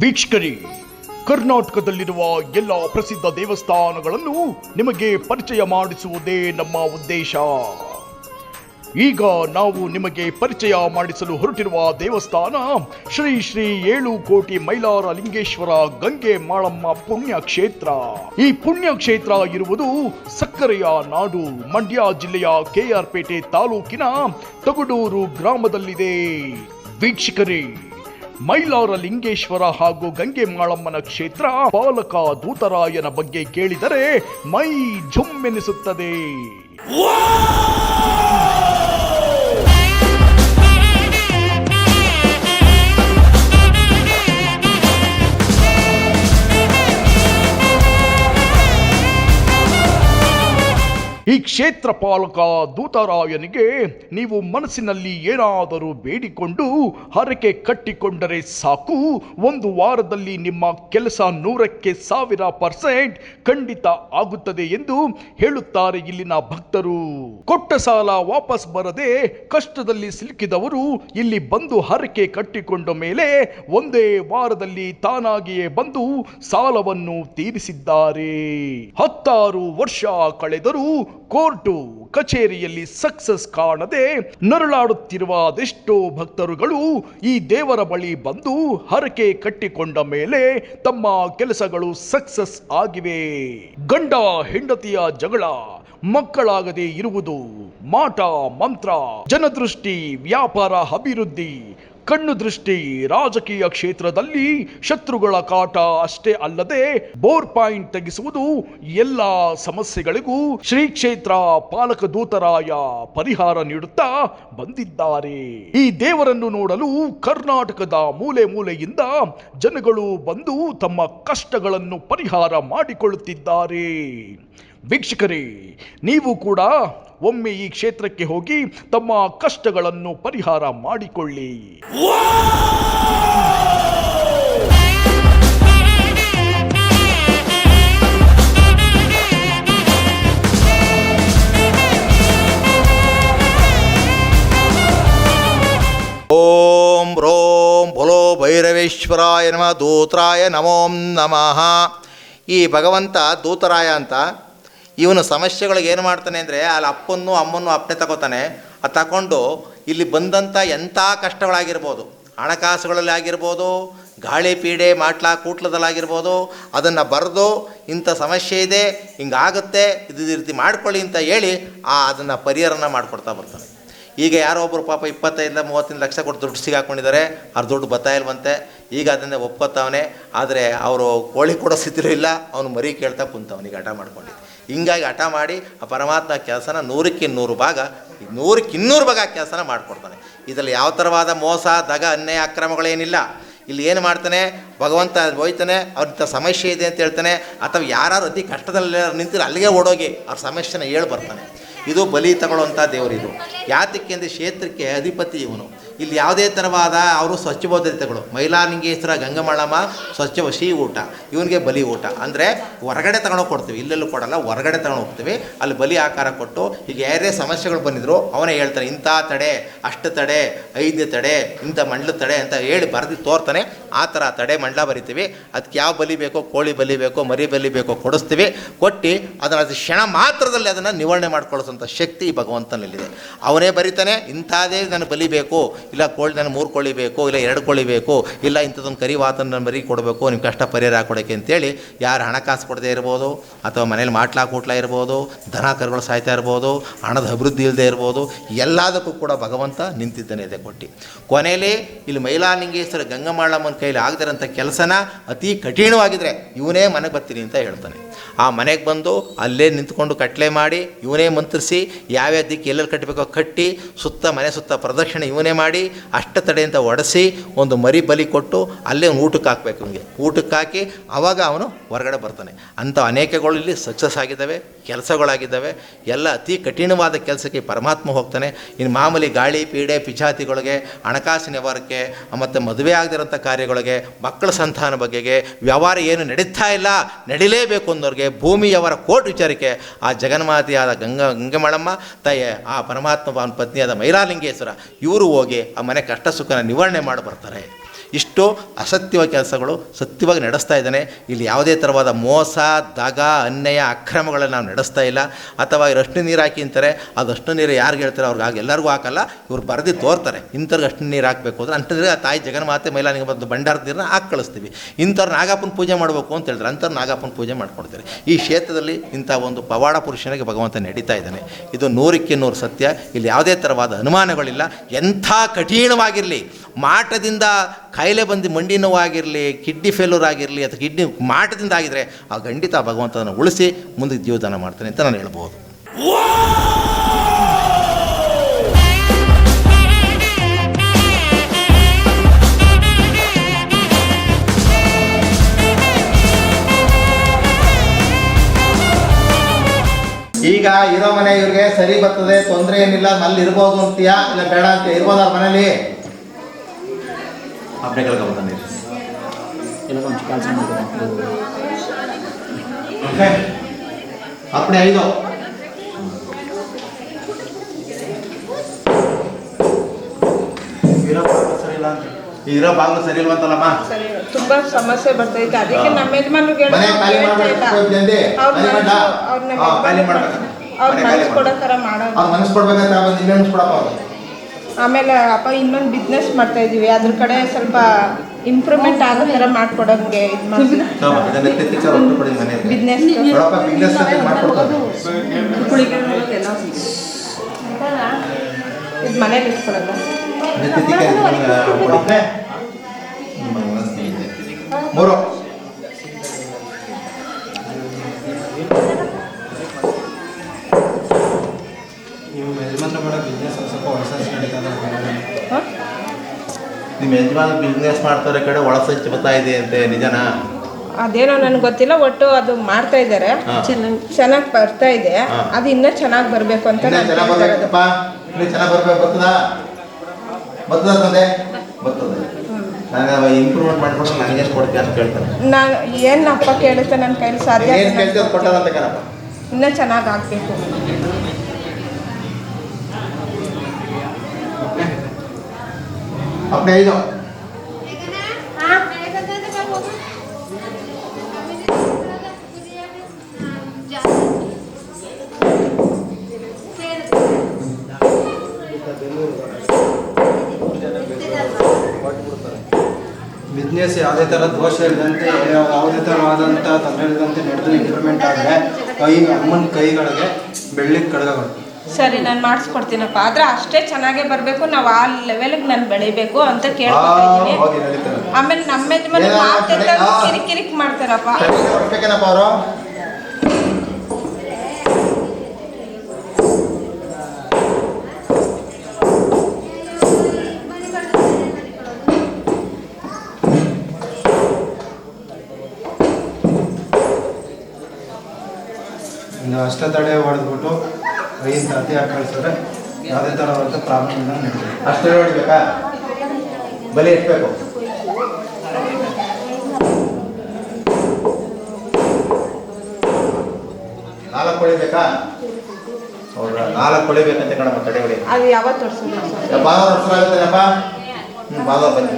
ವೀಕ್ಷಕರೇ ಕರ್ನಾಟಕದಲ್ಲಿರುವ ಎಲ್ಲ ಪ್ರಸಿದ್ಧ ದೇವಸ್ಥಾನಗಳನ್ನು ನಿಮಗೆ ಪರಿಚಯ ಮಾಡಿಸುವುದೇ ನಮ್ಮ ಉದ್ದೇಶ. ಈಗ ನಾವು ನಿಮಗೆ ಪರಿಚಯ ಮಾಡಿಸಲು ಹೊರಟಿರುವ ದೇವಸ್ಥಾನ ಶ್ರೀ ಶ್ರೀ ಏಳು ಕೋಟಿ ಮೈಲಾರ ಲಿಂಗೇಶ್ವರ ಗಂಗೆ ಮಾಳಮ್ಮ ಪುಣ್ಯ ಕ್ಷೇತ್ರ ಈ ಪುಣ್ಯ ಕ್ಷೇತ್ರ ಇರುವುದು ಸಕ್ಕರೆಯ ನಾಡು. ಮಂಡ್ಯ ಜಿಲ್ಲೆಯ ಕೆಆರ್ ಪೇಟೆ ತಾಲೂಕಿನ ತಗಡೂರು ಗ್ರಾಮದಲ್ಲಿದೆ. ವೀಕ್ಷಕರೇ ಮೈಲಾರ ಲಿಂಗೇಶ್ವರ ಹಾಗೂ ಗಂಗೆ ಮಾಳಮ್ಮನ ಕ್ಷೇತ್ರ ಪಾಲಕ ದೂತರಾಯನ ಬಗ್ಗೆ ಕೇಳಿದರೆ ಮೈ ಝುಮ್ಮೆನಿಸುತ್ತದೆ ಈ ಕ್ಷೇತ್ರ ಪಾಲಕ ದೂತರಾಯನಿಗೆ ನೀವು ಮನಸ್ಸಿನಲ್ಲಿ ಏನಾದರೂ ಬೇಡಿಕೊಂಡು ಹರಕೆ ಕಟ್ಟಿಕೊಂಡರೆ ಸಾಕು. ಒಂದು ವಾರದಲ್ಲಿ ನಿಮ್ಮ ಕೆಲಸ ನೂರಕ್ಕೆ ಸಾವಿರ ಪರ್ಸೆಂಟ್ ಖಂಡಿತ ಆಗುತ್ತದೆ ಎಂದು ಹೇಳುತ್ತಾರೆ ಇಲ್ಲಿನ ಭಕ್ತರು. ಕೊಟ್ಟ ಸಾಲ ವಾಪಸ್ ಬರದೆ ಕಷ್ಟದಲ್ಲಿ ಸಿಲುಕಿದವರು ಇಲ್ಲಿ ಬಂದು ಹರಕೆ ಕಟ್ಟಿಕೊಂಡ ಮೇಲೆ ಒಂದೇ ವಾರದಲ್ಲಿ ತಾನಾಗಿಯೇ ಬಂದು ಸಾಲವನ್ನು ತೀರಿಸಿದ್ದಾರೆ. ಹತ್ತಾರು ವರ್ಷ ಕಳೆದರೂ ಕೋರ್ಟು ಕಚೇರಿಯಲ್ಲಿ ಸಕ್ಸಸ್ ಕಾಣದೆ ನರಳಾಡುತ್ತಿರುವ ಅದೆಷ್ಟೋ ಭಕ್ತರುಗಳು ಈ ದೇವರ ಬಳಿ ಬಂದು ಹರಕೆ ಕಟ್ಟಿಕೊಂಡ ಮೇಲೆ ತಮ್ಮ ಕೆಲಸಗಳು ಸಕ್ಸಸ್ ಆಗಿವೆ. ಗಂಡ ಹೆಂಡತಿಯ ಜಗಳ, ಮಕ್ಕಳಾಗದೆ ಇರುವುದು, ಮಾಟ, ಮಂತ್ರ, ಜನದೃಷ್ಟಿ, ವ್ಯಾಪಾರ, ಅಭಿವೃದ್ಧಿ ಕಣ್ಣು ದೃಷ್ಟಿ ರಾಜಕೀಯ ಕ್ಷೇತ್ರದಲ್ಲಿ ಶತ್ರುಗಳ ಕಾಟ ಅಷ್ಟೇ ಅಲ್ಲದೆ ಬೋರ್ ಪಾಯಿಂಟ್ ತೆಗೆಸುವುದು ಎಲ್ಲ ಸಮಸ್ಯೆಗಳಿಗೂ ಶ್ರೀ ಕ್ಷೇತ್ರ ಪಾಲಕ ದೂತರಾಯ ಪರಿಹಾರ ನೀಡುತ್ತಾ ಬಂದಿದ್ದಾರೆ. ಈ ದೇವರನ್ನು ನೋಡಲು ಕರ್ನಾಟಕದ ಮೂಲೆ ಮೂಲೆಯಿಂದ ಜನಗಳು ಬಂದು ತಮ್ಮ ಕಷ್ಟಗಳನ್ನು ಪರಿಹಾರ ಮಾಡಿಕೊಳ್ಳುತ್ತಿದ್ದಾರೆ. ವೀಕ್ಷಕರೇ, ನೀವು ಕೂಡ ಒಮ್ಮೆ ಈ ಕ್ಷೇತ್ರಕ್ಕೆ ಹೋಗಿ ತಮ್ಮ ಕಷ್ಟಗಳನ್ನು ಪರಿಹಾರ ಮಾಡಿಕೊಳ್ಳಿ. ಓಂ ರೋಂ ಬೊಲೋ ಭೈರವೇಶ್ವರಾಯ ನಮ, ದೂತರಾಯ ನಮೋಂ ನಮಃ. ಈ ಭಗವಂತ ದೂತರಾಯ ಅಂತ ಇವನು ಸಮಸ್ಯೆಗಳಿಗೆ ಏನು ಮಾಡ್ತಾನೆ ಅಂದರೆ ಅಲ್ಲಿ ಅಪ್ಪನ್ನು, ಅಮ್ಮನ್ನು ಅಪ್ಪನೆ ತಗೋತಾನೆ. ಅದು ತಗೊಂಡು ಇಲ್ಲಿ ಬಂದಂಥ ಎಂಥ ಕಷ್ಟಗಳಾಗಿರ್ಬೋದು, ಹಣಕಾಸುಗಳಲ್ಲಿ ಆಗಿರ್ಬೋದು, ಗಾಳಿ ಪೀಡೆ, ಮಾಟ್ಲ ಕೂಟ್ಲದಲ್ಲಾಗಿರ್ಬೋದು, ಅದನ್ನು ಬರೆದು ಇಂಥ ಸಮಸ್ಯೆ ಇದೆ, ಹಿಂಗಾಗುತ್ತೆ, ಇದು ರೀತಿ ಮಾಡ್ಕೊಳ್ಳಿ ಅಂತ ಹೇಳಿ ಆ ಅದನ್ನು ಪರಿಹಾರನ ಮಾಡಿಕೊಡ್ತಾ ಬರ್ತಾನೆ. ಈಗ ಯಾರೋ ಒಬ್ಬರು ಪಾಪ ಇಪ್ಪತ್ತೈದರಿಂದ ಮೂವತ್ತೈದು ಲಕ್ಷ ಕೊಟ್ಟು ದುಡ್ಡು ಸಿಗಾಕೊಂಡಿದ್ದಾರೆ, ಅವ್ರ ದುಡ್ಡು ಬರ್ತಾ ಇಲ್ವಂತೆ, ಈಗ ಅದನ್ನೇ ಒಪ್ಕೋತಾವನೆ ಆದರೆ ಅವರು ಕೋಳಿ ಕೊಡೋ ಸ್ಥಿತಿಲೂ ಇಲ್ಲ, ಅವನು ಮರಿ ಕೇಳ್ತಾ ಕುಂತವನಿಗೆ ಹಠ ಮಾಡ್ಕೊಂಡು. ಹಿಂಗಾಗಿ ಹಠ ಮಾಡಿ ಆ ಪರಮಾತ್ಮ ಕೆಲಸನ ನೂರಕ್ಕೆ ನೂರು ಭಾಗ, ನೂರಕ್ಕೆ ಇನ್ನೂರು ಭಾಗ ಕೆಲಸನ ಮಾಡಿಕೊಡ್ತಾನೆ. ಇದರಲ್ಲಿ ಯಾವ ಥರವಾದ ಮೋಸ, ದಗ, ಅನ್ಯಾಯ, ಅಕ್ರಮಗಳೇನಿಲ್ಲ. ಇಲ್ಲಿ ಏನು ಮಾಡ್ತಾನೆ? ಭಗವಂತ ಹೋಯ್ತಾನೆ ಅವ್ರಂಥ ಸಮಸ್ಯೆ ಇದೆ ಅಂತ ಹೇಳ್ತಾನೆ. ಅಥವಾ ಯಾರು ಅತಿ ಕಷ್ಟದಲ್ಲಿ ನಿಂತಿರೋ ಅಲ್ಲಿಗೆ ಓಡೋಗಿ ಅವ್ರ ಸಮಸ್ಯೆನ ಹೇಳಿ ಬರ್ತಾನೆ. ಇದು ಬಲಿ ತಗೊಳ್ಳುವಂಥ ಇದು. ಯಾತಕ್ಕೆ ಅಂದರೆ ಕ್ಷೇತ್ರಕ್ಕೆ ಅಧಿಪತಿ ಇವನು. ಇಲ್ಲಿ ಯಾವುದೇ ಥರವಾದ ಅವರು ಸ್ವಚ್ಛ ಬೌದ್ಧತೆಗಳು ಮೈಲಾಲಿಂಗೇಶ್ವರ ಗಂಗಮಳಮ್ಮ, ಸ್ವಚ್ಛ ಸಿಹಿ ಊಟ. ಇವನಿಗೆ ಬಲಿ ಊಟ. ಅಂದರೆ ಹೊರಗಡೆ ತಗೊಂಡೋಗಿ ಕೊಡ್ತೀವಿ. ಇಲ್ಲೆಲ್ಲೂ ಕೊಡಲ್ಲ, ಹೊರಗಡೆ ತಗೊಂಡು ಹೋಗ್ತೀವಿ ಅಲ್ಲಿ ಬಲಿ ಆಕಾರ ಕೊಟ್ಟು ಈಗ ಯಾರೇ ಸಮಸ್ಯೆಗಳು ಬಂದಿದ್ರು ಅವನೇ ಹೇಳ್ತಾನೆ ಇಂಥ ತಡೆ, ಅಷ್ಟು ತಡೆ, ಐದು ತಡೆ, ಇಂಥ ಮಂಡ್ಲ ತಡೆ ಅಂತ ಹೇಳಿ ಬರೆದು ತೋರ್ತಾನೆ. ಆ ಥರ ತಡೆ ಮಂಡ್ಲ ಬರಿತೀವಿ. ಅದಕ್ಕೆ ಯಾವ ಬಲಿ ಬೇಕೋ ಕೋಳಿ ಬಲಿ ಬೇಕೋ ಮರಿ ಬಲಿ ಬೇಕೋ ಕೊಡಿಸ್ತೀವಿ. ಕೊಟ್ಟು ಅದನ್ನು ಅದು ಕ್ಷಣ ಮಾತ್ರದಲ್ಲಿ ಅದನ್ನು ನಿವಾರಣೆ ಮಾಡ್ಕೊಳ್ಳೋಂಥ ಶಕ್ತಿ ಭಗವಂತನಲ್ಲಿದೆ. ಅವನೇ ಬರಿತಾನೆ, ಇಂಥದೇ ನನಗೆ ಬಲಿ ಬೇಕು. ಇಲ್ಲ ಕೋಳಿ ನನಗೆ ಮೂರು ಕೋಳಿ ಬೇಕು, ಇಲ್ಲ ಎರಡು ಕೋಳಿ ಬೇಕು, ಇಲ್ಲ ಇಂಥದ್ದೊಂದು ಕರಿ ವಾತನ ಮರಿ ಕೊಡಬೇಕು ನಿಮ್ಮ ಕಷ್ಟ ಪರಿಹಾರ ಹಾಕೊಡೋಕ್ಕೆ ಅಂತೇಳಿ ಯಾರು ಹಣಕಾಸು ಕೊಡದೇ ಇರ್ಬೋದು, ಅಥವಾ ಮನೇಲಿ ಮಾಟ್ಲಾ ಕೂಟ್ಲ ಇರ್ಬೋದು, ದನ ಕರುಗಳು ಸಾಯ್ತಾ ಇರ್ಬೋದು, ಹಣದ ಅಭಿವೃದ್ಧಿ ಇಲ್ಲದೆ ಇರ್ಬೋದು, ಎಲ್ಲದಕ್ಕೂ ಕೂಡ ಭಗವಂತ ನಿಂತಿದ್ದಾನೆ ಇದೆ ಕೊಟ್ಟು. ಕೊನೆಯಲ್ಲಿ ಇಲ್ಲಿ ಮೈಲಾಲಿಂಗೇಶ್ವರ ಗಂಗಮಾಳಮ್ಮನ ಕೈಲಿ ಆಗದಿರೋಂಥ ಕೆಲಸನ ಅತಿ ಕಠಿಣವಾಗಿದ್ರೆ ಇವನೇ ಮನೆಗೆ ಬರ್ತೀನಿ ಅಂತ ಹೇಳ್ತಾನೆ. ಆ ಮನೆಗೆ ಬಂದು ಅಲ್ಲೇ ನಿಂತ್ಕೊಂಡು ಕಟ್ಲೆ ಮಾಡಿ ಇವನೇ ಮಂತ್ರಿಸಿ ಯಾವ್ಯಾವ ದಿಕ್ಕಿ ಎಲ್ಲೆಲ್ಲಿ ಕಟ್ಟಬೇಕೋ ಕಟ್ಟಿ ಸುತ್ತ ಮನೆ ಸುತ್ತ ಪ್ರದಕ್ಷಿಣೆ ಇವನೇ ಮಾಡಿ ಅಷ್ಟ ತಡೆ ಅಂತ ಒಡಿಸಿ ಒಂದು ಮರಿ ಬಲಿ ಕೊಟ್ಟು ಅಲ್ಲೇ ಊಟಕ್ಕೆ ಹಾಕಬೇಕು ಅವನಿಗೆ ಊಟಕ್ಕೆ ಹಾಕಿ ಆವಾಗ ಅವನು ಹೊರಗಡೆ ಬರ್ತಾನೆ. ಅಂಥ ಅನೇಕಗಳು ಇಲ್ಲಿ ಸಕ್ಸಸ್ ಆಗಿದ್ದಾವೆ, ಕೆಲಸಗಳಾಗಿದ್ದಾವೆ. ಎಲ್ಲ ಅತಿ ಕಠಿಣವಾದ ಕೆಲಸಕ್ಕೆ ಪರಮಾತ್ಮ ಹೋಗ್ತಾನೆ. ಇನ್ನು ಮಾಮೂಲಿ ಗಾಳಿ, ಪೀಡೆ, ಪಿಜಾತಿಗಳಿಗೆ, ಹಣಕಾಸಿನ ವ್ಯವಹಾರಕ್ಕೆ ಮತ್ತು ಮದುವೆ ಆಗದಿರೋಂಥ ಕಾರ್ಯಗಳಿಗೆ, ಮಕ್ಕಳ ಸಂತಾನ ಬಗೆಗೆ ವ್ಯವಹಾರ ಏನು ನಡೀತಾ ಇಲ್ಲ, ನಡಿಲೇಬೇಕು ಅನ್ನೋರಿಗೆ ಭೂಮಿಯವರ ಕೋಟ್ ವಿಚಾರಕ್ಕೆ ಆ ಜಗನ್ಮಾತೆಯಾದ ಗಂಗಾ, ಗಂಗಮಳಮ್ಮ, ತಾಯಿ, ಆ ಪರಮಾತ್ಮ ಪತ್ನಿಯಾದ ಮೈಲಾಲಿಂಗೇಶ್ವರ, ಇವರು ಹೋಗಿ ಆ ಮನೆ ಕಷ್ಟ ಸುಖನ ನಿವಾರಣೆ ಮಾಡಿ ಬರ್ತಾರೆ. ಇಷ್ಟು ಅಸತ್ಯವಾದ ಕೆಲಸಗಳು ಸತ್ಯವಾಗಿ ನಡೆಸ್ತಾ ಇದ್ದಾನೆ. ಇಲ್ಲಿ ಯಾವುದೇ ಥರವಾದ ಮೋಸ, ದಗ, ಅನ್ಯಾಯ, ಅಕ್ರಮಗಳನ್ನು ನಾವು ನಡೆಸ್ತಾ ಇಲ್ಲ. ಅಥವಾ ಇವ್ರು ಅಷ್ಟು ನೀರು ಹಾಕಿ ಅಂತಾರೆ ಅದು ಅಷ್ಟು ನೀರು ಯಾರಿಗೆ ಹೇಳ್ತಾರೆ ಅವ್ರಿಗೆ ಆಗ ಎಲ್ಲರಿಗೂ ಹಾಕಲ್ಲ. ಇವ್ರು ಬರೆದು ತೋರ್ತಾರೆ. ಇಂಥವ್ರಿಗೆ ಅಷ್ಟು ನೀರು ಹಾಕಬೇಕು ಅಂದರೆ ಅಂಥದ್ರಿಗೆ ಆ ತಾಯಿ ಜಗನ್ಮಾತೆ ಮೈಲಾನಿಗೆ ಬಂದು ಭಂಡಾರದ ನೀರನ್ನ ಹಾಕಿ ಕಳಿಸ್ತೀವಿ ಇಂಥವ್ರು ನಾಗಪ್ಪನ ಪೂಜೆ ಮಾಡಬೇಕು ಅಂತ ಹೇಳಿದ್ರೆ ಅಂಥವ್ರು ನಾಗಪ್ಪನ ಪೂಜೆ ಮಾಡ್ಕೊಡ್ತಾರೆ ಈ ಕ್ಷೇತ್ರದಲ್ಲಿ ಇಂಥ ಒಂದು ಪವಾಡ ಪುರುಷನಿಗೆ ಭಗವಂತ ನಡೀತಾ ಇದ್ದಾನೆ. ಇದು ನೂರಕ್ಕೆ ನೂರು ಸತ್ಯ. ಇಲ್ಲಿ ಯಾವುದೇ ಥರವಾದ ಅನುಮಾನಗಳಿಲ್ಲ. ಎಂಥ ಕಠಿಣವಾಗಿರಲಿ. ಮಾಟದಿಂದ ಕಾಯಿಲೆ ಬಂದು ಮಂಡಿ ನೋವಾಗಿರಲಿ, ಕಿಡ್ನಿ ಫೇಲ್ಯೂರ್ ಆಗಿರಲಿ ಅಥವಾ ಕಿಡ್ನಿ ಮಾಟದಿಂದ ಆಗಿದ್ರೆ, ಆ ಖಂಡಿತ ಭಗವಂತನ ಉಳಿಸಿ ಮುಂದೆ ಜೀವದಾನ ಮಾಡ್ತಾನೆ ಅಂತ ನಾನು ಹೇಳ್ಬೋದು. ಈಗ ಇರೋ ಮನೆ ಇವ್ರಿಗೆ ಸರಿ ಬರ್ತದೆ, ತೊಂದರೆ ಏನಿಲ್ಲ ಅಲ್ಲಿ ಇರ್ಬೋದು ಅಂತೀಯಾ? ಇಲ್ಲ ಬೇಡ ಅಂತ ಇರ್ಬೋದ ಮನೇಲಿ? ಅಪ್ಪಣೆಗಳಿಗೆ ಬಂದಿರಿ ಅಪ್ಪಣೆ ಐದು ಈ ಇರೋ ಬಾಗಿಲು ಸರಿ ಇಲ್ವಂತಲ್ಲಮ್ಮ ತುಂಬಾ ಸಮಸ್ಯೆ ಬರ್ತೈತೆ ಅದಕ್ಕೆ ನಮ್ಮ ಯಜಮಾನ್ರಿಗೆ ಮನೆ ಖಾಲಿ ಮಾಡ್ಬೇಕು. ಅವ್ರ ಮನಸ್ಸು ಕೊಡೋ ಥರ ಮಾಡೋದು ಅವ್ರು ಮನಸ್ಸು ಕೊಡ್ಬೇಕಂತ ಅವ್ರು ನಿನ್ನೆ ಕೊಡಪ್ಪ ಅವ್ರು ಆಮೇಲೆ ಅಪ್ಪ ಇನ್ನೊಂದು ಬಿಸ್ನೆಸ್ ಮಾಡ್ತಾ ಇದೀವಿ ಅದ್ರ ಕಡೆ ಸ್ವಲ್ಪ ಇಂಪ್ರೂವ್ಮೆಂಟ್ ಆಗೋ ಥರ ಮಾಡ್ಕೊಡೋಂಗೆ ಇದು ಮಾಡ್ತೀವಿ. ಬಿಸ್ನೆಸ್ ಇದು ಮನೇಲಿ ಇಟ್ಕೊಡಲ್ಲ ಎತ್ತಿ ಎತ್ತಿ ಕೈ ಇಟ್ಕೊಂಡು ಕೊಡಿ. ನಿಮ್ಮ ಮನಸ್ಸು ಇದೆ. ಮೂರು ನಿಮ್ಮ ಯಜಮಾನ ಬಿಸ್ನೆಸ್ ಮಾಡ್ತಾರೆ ಕಡೆ ಒಳ ಸಂಚು ಬರ್ತಾ ಇದೆ ಅಂತ ನಿಜನಾ? ಅದೇನೋ ನನಗೆ ಗೊತ್ತಿಲ್ಲ ಒಟ್ಟು ಅದು ಮಾಡ್ತಾ ಇದ್ದಾರೆ ಚೆನ್ನಾಗಿ ಬರ್ತಾ ಇದೆ. ಅದು ಇನ್ನೂ ಚೆನ್ನಾಗಿ ಬರಬೇಕು ಅಂತ ಇನ್ನೂ ಚೆನ್ನಾಗಿ ಹೇಳ್ತಾ ಇರೋದು. ಬರ್ಬೇಕಪ್ಪ ಇನ್ನೂ ಚೆನ್ನಾಗಿ ಬರ್ಬೇಕು. ಬರ್ತದ? ಬರ್ತದ ತಂದೆ? ಬರ್ತದೆ. ನಾನು ಇಂಪ್ರೂವ್ಮೆಂಟ್ ಮಾಡ್ಕೊಂಡು ನನಗೆ ಎಷ್ಟು ಕೊಡ್ತೀಯ ಅಂತ ಕೇಳ್ತಾನೆ. ನಾನು ಏನು ಅಪ್ಪ ಕೇಳುತ್ತೆ ನನ್ನ ಕೈಲಿ ಸಾಧ್ಯ ಏನು ಕೇಳ್ತೀವಿ ಕಣಪ್ಪ ಇನ್ನೂ ಚೆನ್ನಾಗಿ ಆಗಬೇಕು. ಅಪ್ಪಣೆ ಐದು ಬಿಸ್ನೆಸ್ ಯಾವುದೇ ಥರ ದೋಷ ಇಲ್ಲದಂತೆ ಯಾವುದೇ ಥರವಾದಂಥ ತೊಂದರೆ ಇಲ್ಲದಂತೆ ನಡೆದು ಇಂಪ್ರೂವ್ಮೆಂಟ್ ಆದರೆ, ಕೈ, ಅಮ್ಮನ ಕೈಗಳಿಗೆ ಬೆಳ್ಳಿ ಕಡಗಗಳು ಸರಿ ನಾನು ಮಾಡಿಸ್ಕೊಡ್ತೀನಪ್ಪ. ಆದ್ರೆ ಅಷ್ಟೇ ಚೆನ್ನಾಗೇ ಬರಬೇಕು ನಾವು ಆ ಲೆವೆಲ್ಗೆ ನಾನು ಬೆಳಿಬೇಕು ಅಂತ ನಡೀತಾರೆ ಆಮೇಲೆ ನಮ್ಮ ಯಜಮಾನ ಮಾತೆಲ್ಲ ಆ. ಕಿರಿಕ್ ಮಾಡ್ತಾರಪ್ಪ. ಅವರು? ಅಷ್ಟ ತಡೆ ಹೊಡೆದ್ಬಿಟ್ಟು ಐದು ತತ್ತಿ ಹಾಕಿ ಕಳಿಸಿದ್ರೆ ಯಾವುದೇ ಥರವಾದ ಪ್ರಾಬ್ಲಮ್ ಇಲ್ಲ ಅಷ್ಟೇ ಹೊಡಿಬೇಕಾ ಬಲಿ ಎಟ್ಬೇಕು ನಾಲ್ಕು ಹೊಡಿಬೇಕಾ ಹೌದಾ? ನಾಲ್ಕು ಹೊಡಿಬೇಕಂತೆ ಕಣಪ್ಪ ತಡೆ ಹೊಡಿ ಭಾನುವಾರ ವರ್ಷ ಆಗುತ್ತೇನಪ್ಪ ಹ್ಞೂ ಭಾನುವಾರ ಬನ್ನಿ.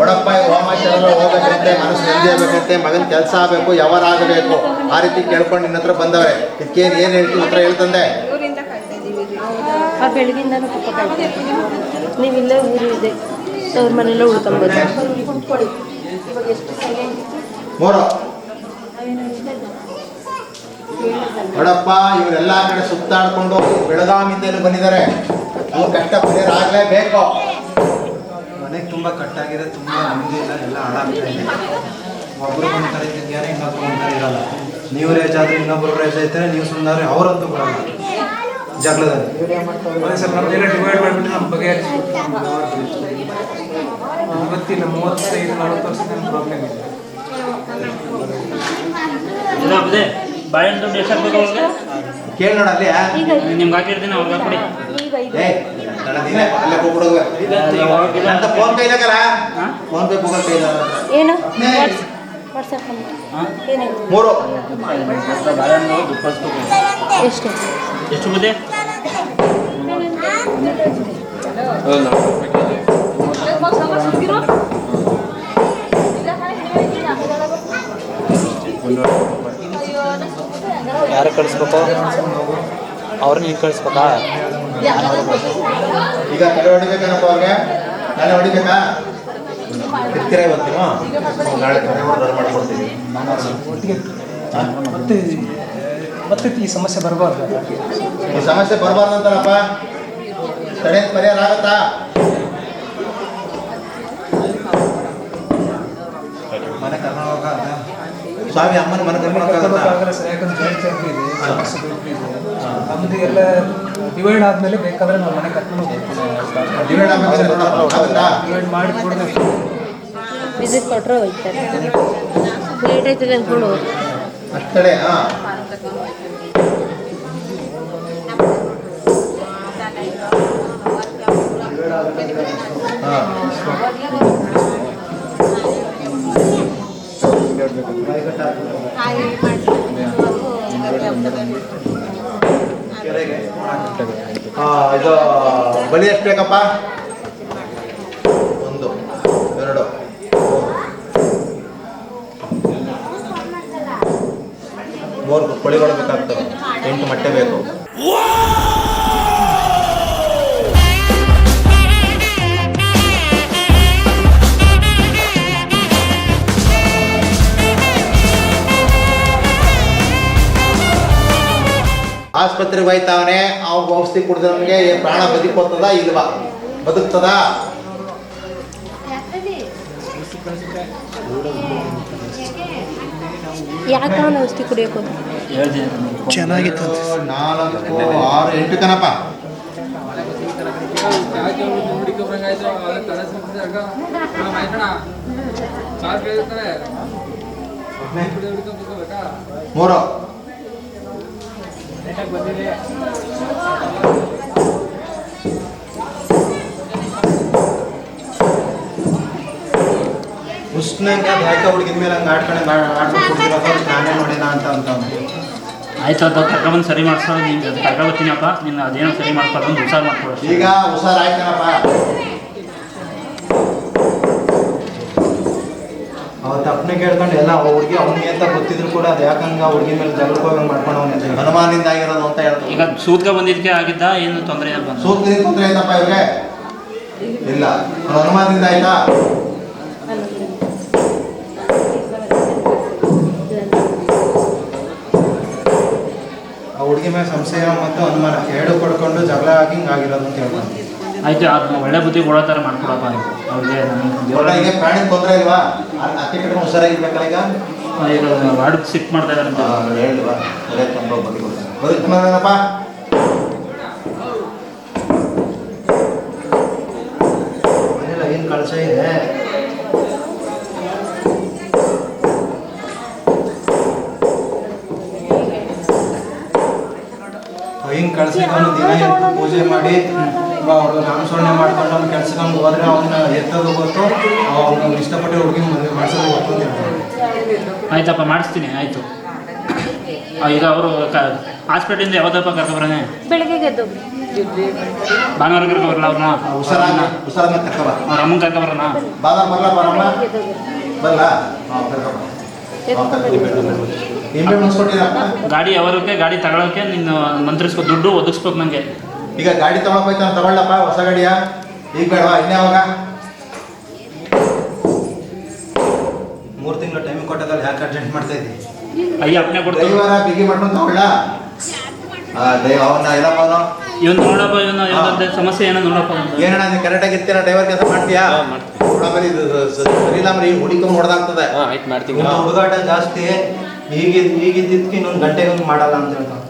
ಒಡಪ್ಪ ಹೋಮಾಚಾರ ಹೋಗಬೇಕಂತೆ ಮನಸ್ಸು ನೆಮ್ಮದಿ ಆಗ್ಬೇಕಂತೆ ಮಗನ ಕೆಲಸ ಆಗಬೇಕು ಯಾವಾಗ ಆಗಬೇಕು ಆ ರೀತಿ ಕೇಳ್ಕೊಂಡು ನಿನ್ನ ಹತ್ರ ಬಂದವ್ರೆ. ಇದಕ್ಕೇನು ಏನು ಹೇಳ್ತೀನಿ ಉತ್ತರ ಹೇಳ್ತಂದೆ ಆ ಬೆಳಗಿಂದನೂ ತಗೋತಾ ನೀವು ಇಲ್ಲೇ ಊರು ಇದೆ ಅವ್ರ ಮನೆಯಲ್ಲೇ ಉಳ್ಕೊಬೋದು ಮೂರು. ನೋಡಪ್ಪ ಇವರೆಲ್ಲ ಕಡೆ ಸುತ್ತಾಡ್ಕೊಂಡು ಬೆಳಗಾವಿಂದಲೂ ಬಂದಿದ್ದಾರೆ. ಅವ್ರ ಕಷ್ಟ ಪರಿಹಾರ ಆಗಲೇಬೇಕು. ಮನೆಗೆ ತುಂಬ ಕಟ್ಟಾಗಿದೆ ತುಂಬ ನೆಮ್ಮದಿ ಇಲ್ಲ ಎಲ್ಲ ಹಾಳಾಗ್ತಾ ಇದೆ. ಒಬ್ಬರು ಒಂಥರ ಇದ್ದಾರೆ ಇನ್ನೊಬ್ರು ಒಂಥರ ಇರಲ್ಲ. ನೀವು ರೇಜ್ ಆದರೆ ಇನ್ನೊಬ್ರು ರೇಜ್ ಆಯ್ತಾರೆ ನೀವು ಸುಮ್ಮನೆ ಅವರಂತೂ ಬರಲ್ಲ. ಜಗಳದಲ್ಲಿ. ಡಿವೈಡ್ ಮಾಡಿಬಿಟ್ಟು ನಮ್ಮ ಮೂವತ್ತೈದು ನಲವತ್ತು ಪ್ರಾಬ್ಲಮ್ ಇದೆ ಬಾಳೆಹಣ್ಣು ದುಡ್ಡು ಎಷ್ಟು ಹಾಕ್ಬೇಕು ಅವ್ರಿಗೆ ಕೇಳಿ ನೋಡ ಅಲ್ಲಿ ಈಗ ನಿಮ್ಗೆ ಹಾಕಿರ್ತೀನಿ ಅವ್ರಿಗೆ ಅಂತ ಫೋನ್ ಪೇ ಇಲ್ಲಕಲ್ಲ ಫೋನ್ ಪೇ ಗೂಗಲ್ ಪೇ ಇಲ್ಲ ಏನು? ಮೂರು. ಎಷ್ಟು? ಎಷ್ಟು ಬುದ್ಧಿ ಯಾರು ಕಳಿಸ್ಬೇಕು? ಅವ್ರು ನೀನು ಕಳಿಸ್ಬೇಕಾ? ಈಗ ಕಡೆ ಹೊಡಿಬೇಕೇನಪ್ಪ ಅವ್ರಿಗೆ? ನಾಳೆ ಹೊಡಿಬೇಕಾ? ಇರ್ತೀರಾ ಇವತ್ತು ನೀವು? ನಾಳೆ ಕಡೆ ಮಾಡ್ಕೊಡ್ತೀವಿ. ಒಟ್ಟಿಗೆ ಮತ್ತೆ ಮತ್ತೆ ಈ ಸಮಸ್ಯೆ ಬರಬಾರ್ದು. ಈ ಸಮಸ್ಯೆ ಬರಬಾರ್ದು ಅಂತಾರಪ್ಪ. ತಡೆ ಪರಿಹಾರ ಆಗತ್ತಾ ಮನೆ ಕರ್ಕೊಂಡು ಹೋಗಾಗ ಸ್ವಾಮಿ ಅಮ್ಮನ ಮನೆ ಕರ್ಕೊಂಡು ಸರ್. ಯಾಕಂದ್ರೆ ಜಾಯಿಂಟ್ ಫ್ಯಾಮಿಲಿ ಇದೆ ಸಮಸ್ಯೆ ಇದೆ ನಮ್ದು ಎಲ್ಲ ಡಿವೈಡ್ ಆದಮೇಲೆ ಬೇಕಾದ್ರೆ ನಾವು ಮನೆ ಕರ್ಕೊಂಡು ಹೋಗ್ತೀವಿ ಡಿವೈಡ್ ಆಗ್ಬೇಕಾದ್ರೆ ನೋಡಪ್ಪ, ಆಗುತ್ತಾ? ಡಿವೈಡ್ ಮಾಡಿ ಕೊಡಬೇಕು ವಿಸಿಟ್ ಕೊಟ್ಟರೆ ಹೋಗ್ತಾರೆ ಲೇಟ್ ಆಯ್ತದೆ ಅಂದ್ಕೊಂಡು ಅಷ್ಟೇ ಹಾ. ಹಾ. ಇದು ಬಲಿ ಎಷ್ಟು ಬೇಕಪ್ಪ ಒಂದು ಎರಡು ಮೂರು ಕೊಳಿಗಳು ಬೇಕಾಗ್ತವೆ. ಎಂಟು ಮೊಟ್ಟೆ ಬೇಕು. ಆಸ್ಪತ್ರೆಗೆ ಹೋಯ್ತಾವನೆ ಅವ್ನಿಗೆ ಔಷಧಿ ಕುಡಿದವನಿಗೆ ಪ್ರಾಣ ಬದುಕೋತದ ಇಲ್ವಾ? ಬದುಕ್ತದ? ಯಾಕೆ ಅವನು ಔಷಧಿ ಕುಡಿಯೋಕೆ ಚೆನ್ನಾಗಿತ್ತು. ನಾಲ್ಕು ಆರು ಎಂಟು ಕಣಪ್ಪ ಮೂರು. ಉಷ್ಣಂಗೆ ಅದು ಯಾಕೆ ಹುಡುಗಿದ ಮೇಲೆ ಹಂಗೆ ಆಡ್ಕೊಂಡು ಆಡ್ಕೊಂಡು ಕುಡ್ದಿರೋದು ನಾನೇ ನೋಡಿನ ಅಂತ ಅಂತ ಆಯ್ತು ಅದು ಸರಿ ಮಾಡಿಸೋ. ನೀನು ಕರ್ಕೊಬತ್ತೀನಪ್ಪ ನಿನ್ನ ಅದೇನೋ ಸರಿ ಮಾಡ್ಕೊಂಡು ಹುಷಾರು ಮಾಡ್ಕೊಡು ಈಗ ಹುಷಾರಾಯ್ತನಪ್ಪ ಅವ್ರ ತಪ್ಪನೆ ಕೇಳ್ಕೊಂಡು ಎಲ್ಲ ಹುಡುಗಿ ಅವ್ನಿಗೆ ಅಂತ ಗೊತ್ತಿದ್ರು ಕೂಡ ಅದು ಯಾಕಂಗೆ ಹುಡುಗಿ ಮೇಲೆ ಜಗಳಕ್ಕೆ ಹೋಗಂಗೆ ಮಾಡ್ಕೊಂಡು ಅವ್ನು ಹನುಮಾನಿಂದ ಆಗಿರೋದು ಅಂತ ಹೇಳ್ತಾರೆ. ಈಗ ಸೂತ್ಕ ಬಂದಿದ್ದಕ್ಕೆ ಆಗಿದ್ದ? ಏನು ತೊಂದರೆ ಇಲ್ಲ ಸೂಕ್ತದಿಂದ ತೊಂದರೆ ಆಯ್ತಪ್ಪ ಇವ್ರಿಗೆ. ಇಲ್ಲ. ಹನುಮಾನಿಂದ ಹನುಮಾನದಿಂದ ಆಯ್ತಾ? ಆ ಹುಡುಗಿ ಮೇಲೆ ಸಂಶಯ ಮತ್ತು ಅನುಮಾನ ಎರಡು ಪಡ್ಕೊಂಡು ಜಗಳ ಆಗಿ ಹಿಂಗೆ ಆಗಿರೋದು ಅಂತ ಹೇಳ್ಕೊಂಡು ಆಯ್ತು ಅದನ್ನ ಒಳ್ಳೆ ಬುದ್ಧಿ ಕೊಡೋ ಥರ ಮಾಡ್ಕೊಡಪ್ಪ ಅವ್ರಿಗೆ ನಮಗೆ ಪ್ರಾಣಿ ತೊಂದರೆ ಇಲ್ವಾ? ಅತ್ತೆ ಕಡೆ ಹುಷಾರಾಗಿರ್ಬೇಕಲ್ಲ ಈಗ? ಈಗ ವಾರ್ಡ್ ಸಿಟ್ ಮಾಡ್ತಾ ಇದ್ದಾರೆ ಅಂತ ಹೇಳಿಲ್ವಾ ಒಳ್ಳೆ ತಂದು ಬದುಕೊಡ್ತಾನೆ ಬದುಕ್ತಾನಪ್ಪ ಏನು ಇದೆ? ಹಿಂಗೆ ಕಳ್ಸಿಕೊಂಡು ದಿನ ಪೂಜೆ ಮಾಡಿ. ಅವ್ರು ನಾಮಸ್ಮರಣೆ ಮಾಡ್ಕೊಂಡು ಅವ್ನು ಕೆಲ್ಸಕ್ಕೆ ಹೋದ್ರೆ ಅವನ್ನ ಎತ್ತೋದು ಗೊತ್ತು ಅವ್ನು ಇಷ್ಟಪಟ್ಟು ಹುಡುಗಿ ಮದುವೆ ಮಾಡಿಸೋದು ಗೊತ್ತು ಅಂತ ಹೇಳ್ತಾರೆ. ಆಯ್ತಪ್ಪ ಮಾಡಿಸ್ತೀನಿ ಆಯಿತು. ಈಗ ಅವರು ಹಾಸ್ಪಿಟಲಿಂದ ಯಾವ್ದಪ್ಪ ಕರ್ಕೊಬರೋನೆ ಬೆಳಗ್ಗೆ ಭಾನುವಾರ ಕರ್ಕೊಬರಲ್ಲ ಅವ್ರನ್ನ? ಹುಷಾರನ್ನ ಹುಷಾರನ್ನ ಕರ್ಕೊಬಾರ ಅವ್ರ ಅಮ್ಮನ ಕರ್ಕೊಬರೋಣ ಬಾದಾಮ್ ಬರಲ್ಲ ಬರಮ್ಮ? ಬರಲ್ಲ ಗಾಡಿ ಯಾವರಕ್ಕೆ ಗಾಡಿ ತಗೊಳಕ್ಕೆ ನಿನ್ನ ಮಂತ್ರಿಸ್ಕೊ ದುಡ್ಡು ಒದಗಿಸ್ಬೇಕು ನನಗೆ ಈಗ ಗಾಡಿ ತಗೊಳಕ್ ಹೋಯ್ತಾನ ತಗೊಳ್ಳಪ್ಪ ಹೊಸ ಗಾಡಿಯ? ಈಗ ಬೇಡವಾ? ಇನ್ಯಾವಾಗ ಅವಾಗ ಮೂರು ತಿಂಗಳು ಟೈಮಿಂಗ್ ಕೊಟ್ಟದಲ್ಲ ಯಾಕೆ ಅರ್ಜೆಂಟ್ ಮಾಡ್ತಾ ಇದ್ದೀನಿ ಅಯ್ಯ ಅಪ್ಪನೆ ಕೊಡ್ತೀವಿ ಡ್ರೈವರ ಬಿಗಿ ಮಾಡ್ಕೊಂಡು ತಗೊಳ್ಳ. ದೈವ ಅವನ್ನ ಇಲ್ಲಪ್ಪ ಅವನು? ಇವನು ನೋಡಪ್ಪ ಇವನು ಇವನದ್ದು ಸಮಸ್ಯೆ ಏನೋ ನೋಡಪ್ಪ ಅವ್ನ್ದು. ಏನಣ್ಣ ನೀನು ಕರೆಕ್ಟಾಗಿ ಇರ್ತೀನ ಡ್ರೈವರ್ ಕೆಲಸ ಮಾಡ್ತೀಯಾ? ಆಮೇಲೆ ಇದು ಸ- ಸರಿ ಇಲ್ಲ ಈಗ ಹುಡುಕೊಂಡು ಹೊಡೆದಾಗ್ತದೆ. ಒಂದು ಹುಡುಗಾಟ ಜಾಸ್ತಿ ಈಗ ಈಗಿದ್ದಕ್ಕೆ ಇನ್ನೊಂದು ಗಂಟೆಗೆ ಒಂದು ಮಾಡಲ್ಲ ಅಂತ ಹೇಳ್ತಾನೆ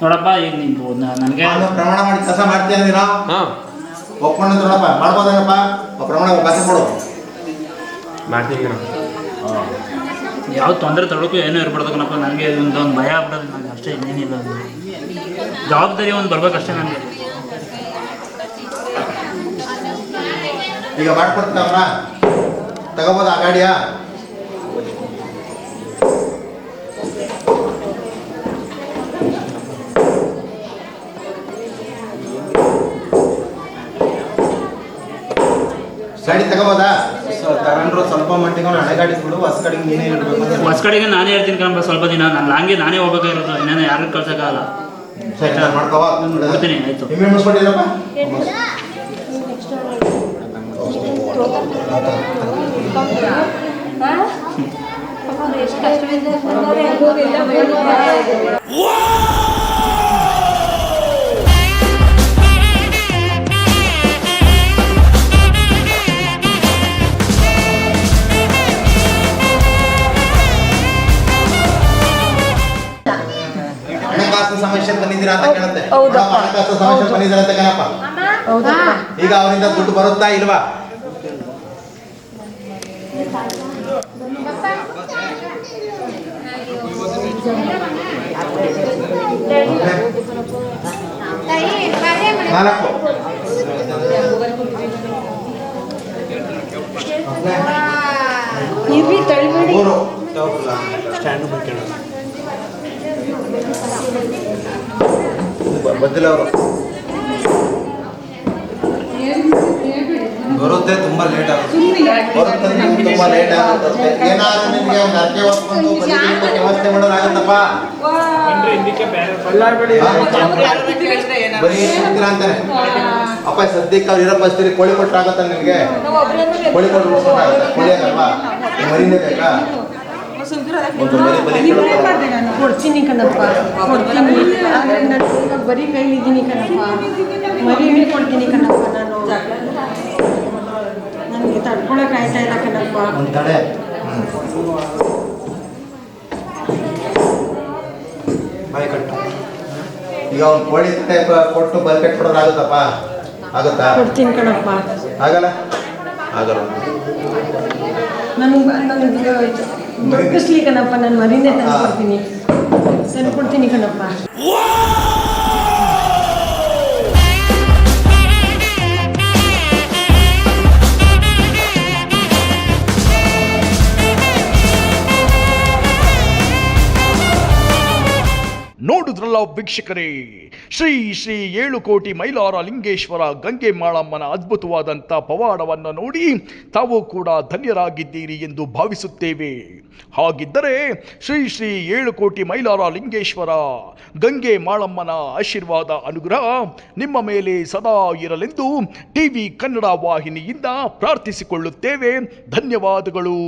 ನೋಡಪ್ಪ ಈಗ ನೀವು ನನಗೆ ನಾನು ಪ್ರಮಾಣ ಮಾಡಿ ಕೆಲಸ ಮಾಡ್ತೀಯ ನೀನು ಹಾಂ. ಒಪ್ಕೊಂಡು ನೋಡಪ್ಪ ಮಾಡ್ಬೋದೇನಪ್ಪ? ಆ ಪ್ರಮಾಣ ಕೆಲಸ ಕೊಡು. ಮಾಡ್ತೀನಿ ಯಾವ ತೊಂದರೆ ತೊಡಕು ಏನೂ ಇರ್ಬಾರ್ದಕ್ಕನಪ್ಪ ಕಣಪ್ಪ ನನಗೆ ಒಂದು ಒಂದು ಭಯ ಆಗ್ಬಿಡೋದು ನನಗೆ ಅಷ್ಟೇ ಇನ್ನೇನಿಲ್ಲ ಅದು ಜವಾಬ್ದಾರಿ ಒಂದು ಬರ್ಬೇಕಷ್ಟೇ ನನಗೆ. ಈಗ ಮಾಡ್ಕೊಡ್ತಾವ್ರ ತಗೋಬೋದಾ ಆ ಗಾಡಿಯಾ? ತಗೋಬೋದಾ ಸೊ ತಗೊಂಡ್ರು ಸ್ವಲ್ಪ ಮಟ್ಟಿಗೆ ಅವ್ನು ಹಳೆ ಗಾಡಿ ಬಿಡು ಹೊಸ ಗಾಡಿಗೆ ನೀನೇ ಇಡಬೇಕು ಹೊಸ ಕಡೆಗೆ ನಾನೇ ಹೇಳ್ತೀನಿ ಕಣಪ್ಪ ಸ್ವಲ್ಪ ದಿನ. ನಾನು ಲಾಂಗೆ ನಾನೇ ಹೋಗ್ಬೇಕಾಗಿರೋದು ಇನ್ನೇನು ಯಾರನ್ನು ಕಳ್ಸೋಕ್ಕಾಗಲ್ಲ ಸರಿ ನಾನು ಮಾಡ್ಕೋವಾ ಹೋಗ್ತೀನಿ ಆಯಿತು. ನಿಮ್ಮೆ ಎಷ್ಟು ಕಷ್ಟವಿದೆ ಸಮಸ್ಯೆ ಬಂದಿದ್ದೀರಾ ಅಂತ ಕೇಳುತ್ತೆ. ಹಣಕಾಸು ಸಮಸ್ಯೆ ಬಂದಿದ್ದೀರಾ ಅಂತ ಕಣಪ್ಪ ಈಗ ಅವರಿಂದ ದುಡ್ಡು ಬರುತ್ತಾ ಇಲ್ವಾ? ನಾಲ್ಕು. ಇರ್ರಿ ತಳಿಬೇಡಿ. ಮೂರು. ಬದ್ದಿಲ್ಲ ಅವರು ಬರುತ್ತೆ ತುಂಬಾ ಲೇಟ್ ಆಗುತ್ತೆ. ಬರುತ್ತೆ ತುಂಬಾ ಲೇಟ್ ಆಗುತ್ತೆ. ಏನಾದ್ರು ನಿಮಗೆ ಒಂದು ಅರ್ಕೆ ಹೊತ್ಕೊಂಡು ಬಂದಿದ್ದೀರಿ ವ್ಯವಸ್ಥೆ ಮಾಡೋದಾಗತ್ತಪ್ಪ ಬರೀ ಅಂತಾನೆ? ಅಪ್ಪ ಸದ್ಯಕ್ಕೆ ಅವ್ರು ಇರೋ ಪರಿಸ್ಥಿತಿ ಕೋಳಿ ಕೊಟ್ಟರೆ ಆಗತ್ತ ನಿಮಗೆ ಕೋಳಿ ಕೊಟ್ಟು ಕೋಳಿ ಅಲ್ವಾ ಮರಿನೇ ಬೇಕಾ? ಕೊಡ್ತೀನಿ ಕಣಪ್ಪ ಕೊಡ್ತೀನಿ. ಆದ್ರೆ ನಾನು ಬರೀ ಕೈಲಿದ್ದೀನಿ ಕಣಪ್ಪ ಮರಿನೇ ಕೊಡ್ತೀನಿ ಕಣಪ್ಪ ನಾನು. ನನಗೆ ತಡ್ಕೊಳಕ್ ಆಯ್ತಾ ಇಲ್ಲ ಕಣಪ್ಪ ಈಗ ಅವ್ನು ಕೋಳಿ ತಟ್ಟೆ ಕೊಟ್ಟು ಬಲ್ ಕಟ್ಬಿಡೋದಾಗುತ್ತಪ್ಪ ಆಗುತ್ತಾ? ಕೊಡ್ತೀನಿ ಕಣಪ್ಪ ಆಗಲ್ಲ? ಆಗಲ್ಲ. ನನಗೆ ನನಗೆ ಬಗ್ಗಿಸ್ಲಿ ಕಣಪ್ಪ ನಾನು ಮರಿನೇ ತಂದ್ಕೊಡ್ತೀನಿ. ತಂದು ಕೊಡ್ತೀನಿ ಕಣಪ್ಪ ನೋಡಿದ್ರಲ್ಲ ವೀಕ್ಷಕರೇ. ಶ್ರೀ ಶ್ರೀ ಏಳು ಕೋಟಿ ಮೈಲಾರ ಲಿಂಗೇಶ್ವರ ಗಂಗೆ ಮಾಳಮ್ಮನ ಅದ್ಭುತವಾದಂಥ ಪವಾಡವನ್ನು ನೋಡಿ ತಾವು ಕೂಡ ಧನ್ಯರಾಗಿದ್ದೀರಿ ಎಂದು ಭಾವಿಸುತ್ತೇವೆ. ಹಾಗಿದ್ದರೆ ಶ್ರೀ ಶ್ರೀ ಏಳು ಕೋಟಿ ಮೈಲಾರ ಲಿಂಗೇಶ್ವರ ಗಂಗೆ ಮಾಳಮ್ಮನ ಆಶೀರ್ವಾದ ಅನುಗ್ರಹ ನಿಮ್ಮ ಮೇಲೆ ಸದಾ ಇರಲೆಂದು ಟಿವಿ ಕನ್ನಡ ವಾಹಿನಿಯಿಂದ ಪ್ರಾರ್ಥಿಸಿಕೊಳ್ಳುತ್ತೇವೆ. ಧನ್ಯವಾದಗಳು.